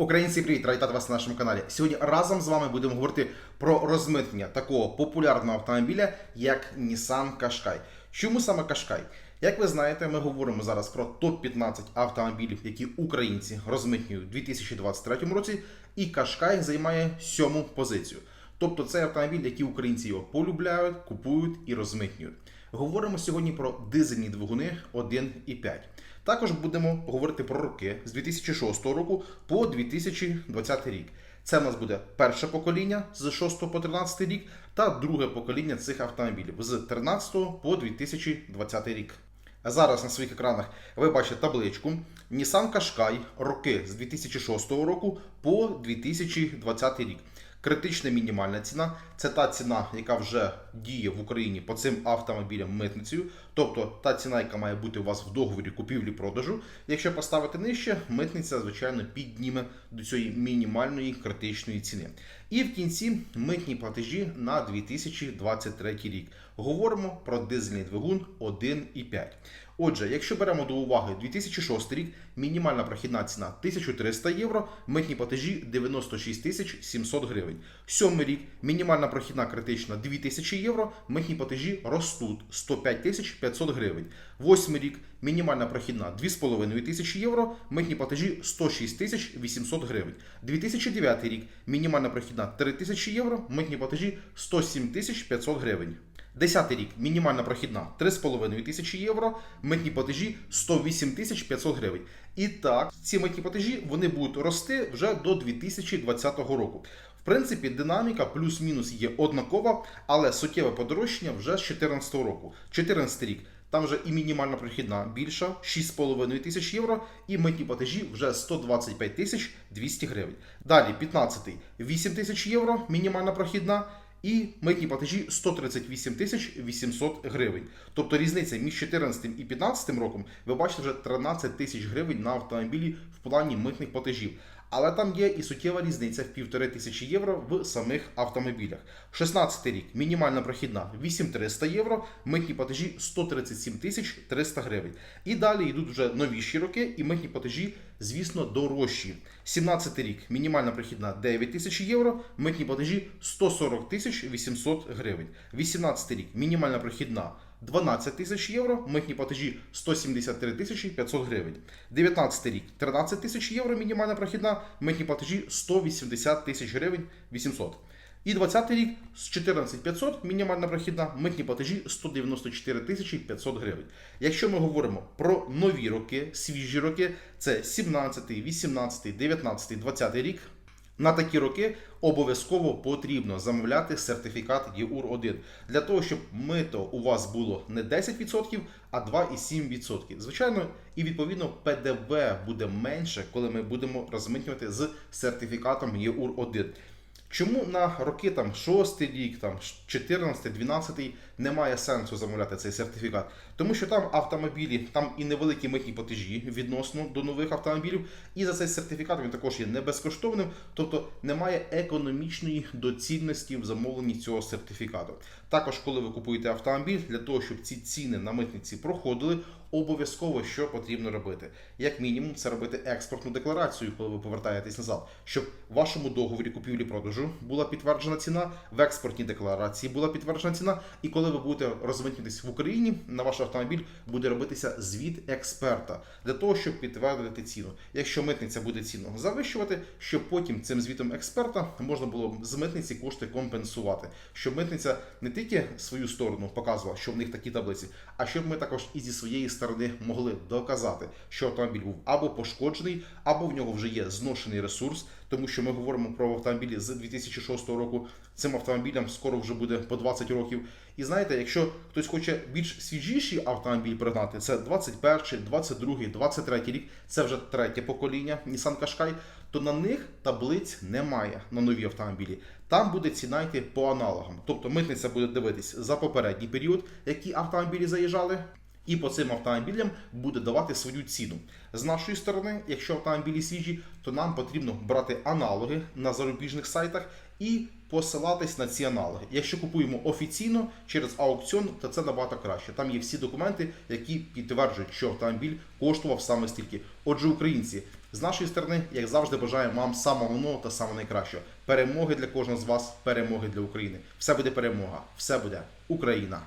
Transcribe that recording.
Українці, привіт, рад вітати вас на нашому каналі. Сьогодні разом з вами будемо говорити про розмитнення такого популярного автомобіля, як Nissan Qashqai. Чому саме Qashqai? Як ви знаєте, ми говоримо зараз про топ-15 автомобілів, які українці розмитнюють у 2023 році, і Qashqai займає сьому позицію. Тобто це автомобіль, який українці його полюбляють, купують і розмитнюють. Говоримо сьогодні про дизельні двигуни 1,5. Також будемо говорити про роки з 2006 року по 2020 рік. Це в нас буде перше покоління з 6 по 13 рік та друге покоління цих автомобілів з 13 по 2020 рік. Зараз на своїх екранах ви бачите табличку Nissan Qashqai роки з 2006 року по 2020 рік. Критична мінімальна ціна це та ціна, яка вже діє в Україні по цим автомобілям митницею, тобто та ціна, яка має бути у вас в договорі купівлі-продажу. Якщо поставити нижче, митниця, звичайно, підніме до цієї мінімальної критичної ціни. І в кінці митні платежі на 2023 рік. Говоримо про дизельний двигун 1,5. Отже, якщо беремо до уваги 2006 рік, мінімальна прохідна ціна 1300 євро, митні платежі 96 тисяч 700 гривень. Сьомий рік мінімальна прохідна критична 2000 євро, митні платежі ростуть 105 тисяч 500 гривень. Восьмий рік мінімальна прохідна 2,5 тисячі євро, митні платежі 106 тисяч 800 гривень. 2009 рік мінімальна прохідна 3000 євро, митні платежі 107 тисяч 500 гривень. Десятий рік мінімальна прохідна 3,5 тисячі євро, митні платежі 108 тисяч 500 гривень. І так, ці митні платежі вони будуть рости вже до 2020 року. В принципі, динаміка плюс-мінус є однакова, але суттєве подорожчання вже з 2014 року. 14 рік. Там вже і мінімальна прохідна більша 6,5 тисяч євро, і митні платежі вже 125 тисяч 200 гривень. Далі 15 8 тисяч євро, мінімальна прохідна. І митні платежі 138 тисяч 800 гривень. Тобто різниця між 14 і 15 роком, ви бачите вже 13 тисяч гривень на автомобілі в плані митних платежів. Але там є і суттєва різниця в півтори тисячі євро в самих автомобілях. 16 рік мінімальна прохідна 8300 євро, митні платежі 137 тисяч 300 гривень. І далі йдуть вже новіші роки, і митні платежі, звісно, дорожчі. 17 рік мінімальна прохідна 9 тисяч євро, митні платежі 140 тисяч 800 гривень. 18 рік мінімальна прохідна 12 тисяч євро, митні платежі 173 тисячі 500 гривень. 19 рік 13 тисяч євро, мінімальна прохідна, митні платежі 180 тисяч гривень 800. І 20 рік з 14 500, мінімальна прохідна, митні платежі 194 тисячі 500 гривень. Якщо ми говоримо про нові роки, свіжі роки, це 17, 18, 19, 20 рік. На такі роки обов'язково потрібно замовляти сертифікат ЄУР-1 для того, щоб мито у вас було не 10%, а 2,7%. Звичайно, і відповідно ПДВ буде менше, коли ми будемо розмитнювати з сертифікатом ЄУР-1. Чому на роки там 6 рік, там 14, 12 немає сенсу замовляти цей сертифікат? Тому що там автомобілі, там і невеликі митні платежі відносно до нових автомобілів, і за цей сертифікат він також є не безкоштовним, тобто немає економічної доцільності в замовленні цього сертифікату. Також, коли ви купуєте автомобіль, для того, щоб ці ціни на митниці проходили, обов'язково що потрібно робити. Як мінімум, це робити експортну декларацію, коли ви повертаєтесь назад, щоб в вашому договорі купівлі-продажу була підтверджена ціна, в експортній декларації була підтверджена ціна, і коли ви будете розмитнитись в Україні, на ваш автомобіль буде робитися звіт експерта для того, щоб підтвердити ціну. Якщо митниця буде ціну завищувати, щоб потім цим звітом експерта можна було з митниці кошти компенсувати, щоб митниця не тільки свою сторону показувала, що в них такі таблиці, а щоб ми також і зі своєї сторони могли доказати, що автомобіль був або пошкоджений, або в нього вже є зношений ресурс, тому що ми говоримо про автомобілі з 2006 року. Цим автомобілям скоро вже буде по 20 років. І знаєте, якщо хтось хоче більш свіжіший автомобіль пригнати, це 21, 22, 23 рік, це вже третє покоління Nissan Qashqai, то на них таблиць немає на нові автомобілі. Там буде ціна йти по аналогам. Тобто митниця буде дивитись за попередній період, які автомобілі заїжджали. І по цим автомобілям буде давати свою ціну. З нашої сторони, якщо автомобілі свіжі, то нам потрібно брати аналоги на зарубіжних сайтах і посилатись на ці аналоги. Якщо купуємо офіційно через аукціон, то це набагато краще. Там є всі документи, які підтверджують, що автомобіль коштував саме стільки. Отже, українці, З нашої сторони, як завжди, бажаємо вам самого нового та самого найкращого. Перемоги для кожного з вас, перемоги для України. Все буде перемога, все буде Україна.